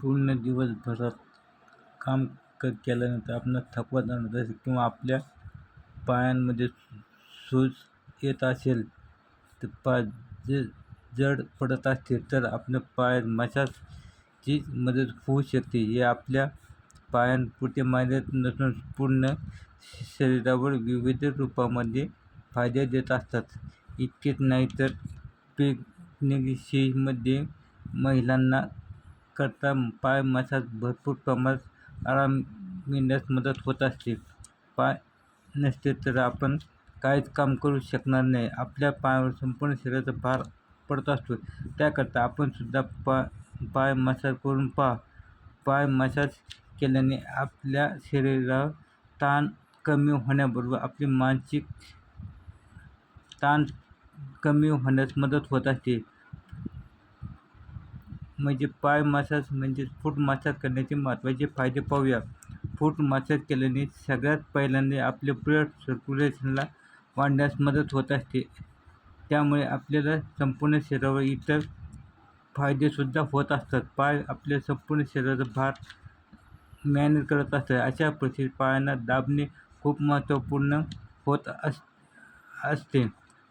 पूर्ण दिवसभरात काम क केल्यानंतर आपणास थकवा जाणवत असेल किंवा आपल्या पायांमध्ये सूज येत असेल तर पाय जे जड पडत असतील तर आपल्या पाय मशाजची मदत होऊ शकते. हे आपल्या पायांपुरते मर्यादित नसून पूर्ण शरीरावर विविध रूपामध्ये फायदे देत असतात. इतकेच नाही तर प्रेग्नेन्सीमध्ये महिलांना करता पाय मसाज भरपूर प्रमाणात आराम मिळण्यास मदत होत असते. पाय नसते तर आपण काहीच काम करू शकणार नाही. आपल्या पायावर संपूर्ण शरीराचा भार पडत असतो. त्याकरता आपण सुद्धा पा पाय मसाज करून पहा. पाय मसाज केल्याने आपल्या शरीरावर ताण कमी होण्याबरोबर आपली मानसिक ताण कमी होण्यास मदत होत असते. म्हणजे पाय मसाज म्हणजे फूट मसाज करण्याचे महत्त्वाचे फायदे पाहूया. फूट मसाज केल्याने सगळ्यात पहिल्यांदा आपले ब्लड सर्क्युलेशनला वाढण्यास मदत होत असते. त्यामुळे आपल्याला संपूर्ण शरीरावर इतर फायदेसुद्धा होत असतात. पाय आपल्या संपूर्ण शरीराचा भार मॅनेज करत असतात. अशा परिस्थितीत पायांना दाबणे खूप महत्त्वपूर्ण होत अस असते.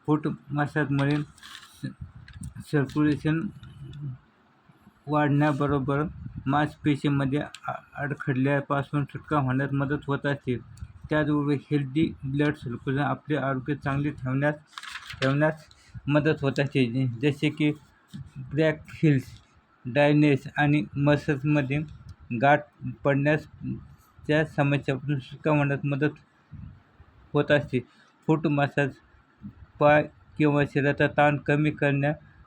फूट मसाजमुळे सर्क्युलेशन वाढण्याबरोबर मांसपेशीमध्ये आ अडखळल्यापासून सुटका होण्यास मदत होत असते. त्याचबरोबर हेल्दी ब्लड सर्क्युलेशन आपले आरोग्य चांगले ठेवण्यास ठेवण्यास मदत होत असते. जसे की ब्लॅक हिल्स डायनेस आणि मसल्समध्ये गाठ पडण्यास त्या समस्यापासून सुटका होण्यास मदत होत असते. फूट मसाज पाय किंवा शरीराचा ताण कमी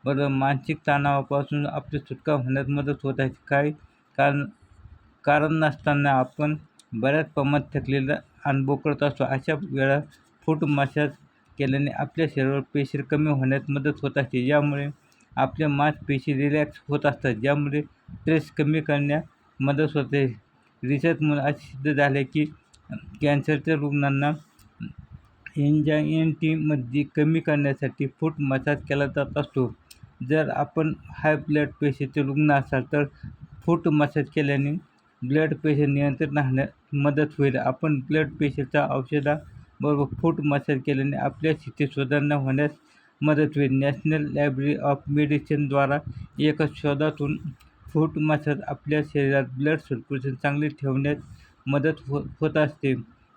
बरं मानसिक तणावापासून आपली सुटका होण्यात मदत होत आहे. काही कारण कारण नसताना आपण बऱ्याच प्रमाणात थकलेला अनुभव करत असतो. अशा वेळा फूट मसाज केल्याने आपल्या शरीरावर प्रेशर कमी होण्यात मदत होत असते. यामुळे आपल्या मांसपेशी रिलॅक्स होत असतात. ज्यामुळे स्ट्रेस कमी करण्यास मदत होते. रिसर्चमुळे असे सिद्ध झाले की कॅन्सरच्या रुग्णांना एन्झायटीमध्ये कमी करण्यासाठी फूट मसाज केला जात असतो. जर आपण हाय ब्लड प्रेशरचे रुग्ण असाल तर फूट मसाज केल्याने ब्लड प्रेशर नियंत्रित राहण्यास मदत होईल. आपण ब्लड प्रेशरच्या औषधाबरोबर फूट मसाज केल्याने आपल्या स्थितीत सुधारणा होण्यास मदत होईल. नॅशनल लायब्ररी ऑफ मेडिसिनद्वारा एका शोधातून फूट मसाज आपल्या शरीरात ब्लड सर्क्युलेशन चांगले ठेवण्यास मदत हो होत असते.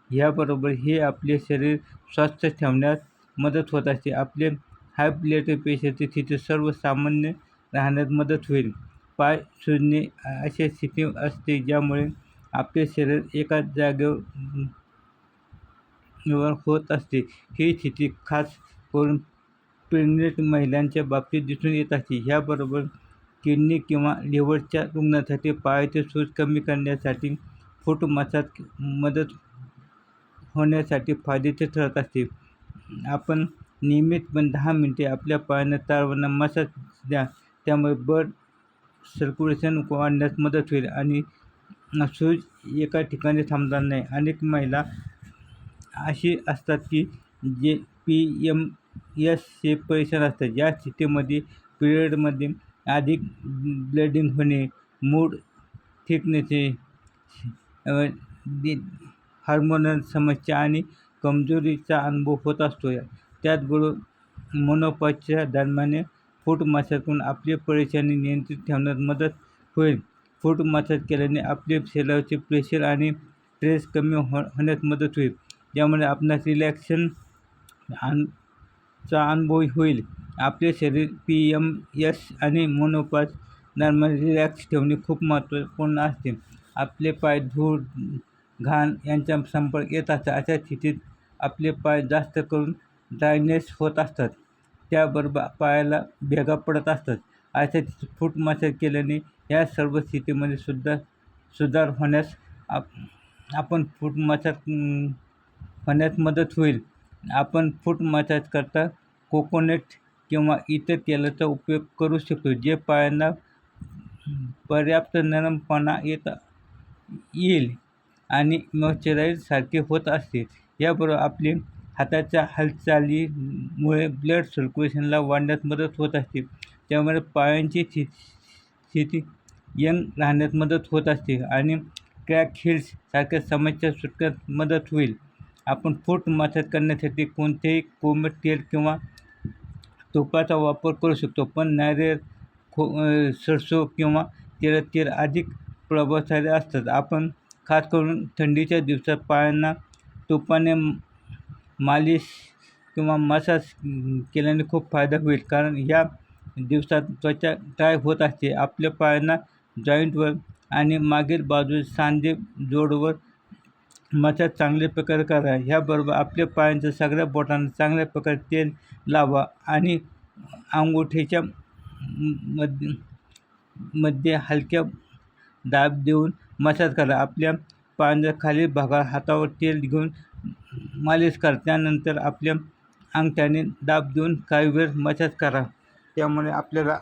ह्याबरोबर हे आपले शरीर स्वस्थ ठेवण्यास मदत होत असते. आपले हाय ब्लड प्रेशरची स्थिती सर्वसामान्य राहण्यात मदत होईल. पाय सुजणे अशी स्थिती असते ज्यामुळे आपले शरीर एकाच जागेवर होत असते. ही स्थिती खास करून प्रेग्नेंट महिलांच्या बाबतीत दिसून येत असते. ह्याबरोबर किडनी किंवा लिव्हरच्या रुग्णांसाठी पायाचे सूज कमी करण्यासाठी फूट मसाज मदत होण्यासाठी फायद्याचे ठरत असते. आपण नियमितपणे दहा मिनटे आपल्या पायांना तारवांना मसाज द्या. त्यामुळे ब्लड सर्क्युलेशन वाढण्यास मदत होईल आणि सूज एका ठिकाणी थांबणार नाही. अनेक महिला अशी असतात की जे पी एम एसचे परेशान असतात. या स्थितीमध्ये पिरियडमध्ये अधिक ब्लडिंग होणे मूड ठीक नसे हार्मोनल समस्या आणि कमजोरीचा अनुभव होत असतो. त्यात त्याचबरोबर मोनोपॉजच्या दरम्यान फूट मसाज करून आपली परेशानी नियंत्रित ठेवण्यात मदत होईल. फूट मसाज केल्याने आपले शरीराचे प्रेशर आणि स्ट्रेस कमी हो होण्यास मदत होईल. ज्यामुळे आपणास रिलॅक्शन आन चा अनुभव होईल. आपले शरीर पी एम एस आणि मोनोपॉज दरम्यान रिलॅक्स ठेवणे खूप महत्त्वपूर्ण असते. आपले पाय धूळ घाण यांच्या संपर्क येत असतात. अशा स्थितीत आपले पाय जास्त करून ड्रायनेस होत असतात. त्याबरोबर पायाला भेगा पडत असतात. अशा फूट मसाज केल्याने या सर्व स्थितीमध्ये सुद्धा सुधार होण्यास आप आपण फूट मसाज होण्यास मदत होईल. आपण फूट मसाज करता कोकोनट किंवा इतर तेलाचा उपयोग करू शकतो जे पायांना पर्याप्त नरमपणा येत येईल आणि मॉइश्चराईजसारखे होत असते. याबरोबर आपले हाताच्या हालचालीमुळे ब्लड सर्क्युलेशनला वाढण्यास मदत होत असते. त्यामुळे पायांची स्थि स्थिती यंग राहण्यात मदत होत असते आणि क्रॅक हिल्स सारख्या समस्या सुटण्यात मदत होईल. आपण फूट मसाज करण्यासाठी कोणतेही कोमट तेल किंवा तुपाचा वापर करू शकतो पण नारियल खो सरसो किंवा तेलात तेल अधिक प्रभावशाली असतात. आपण खास करून थंडीच्या दिवसात पायांना तुपाने मालिश किंवा मसाज केल्याने खूप फायदा होईल. कारण या दिवसात त्वचा ड्राय होत असते आपल्या पायांना जॉईंटवर आणि मागील बाजूस सांधे जोडवर मसाज चांगल्या प्रकारे करा. ह्याबरोबर आपल्या पायांच्या सगळ्या बोटांना चांगल्या प्रकारे तेल लावा आणि अंगुठीच्या मध्ये मध्ये हलक्या दाब देऊन मसाज करा. आपल्या पायांच्या खालील भागात हातावर तेल घेऊन मालिश करा. त्यानंतर आपल्या अंगठ्याने दाब देऊन काही वेळ मसाज करा. त्यामुळे आपल्याला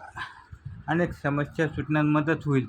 अनेक समस्या सुटण्यात मदत होईल.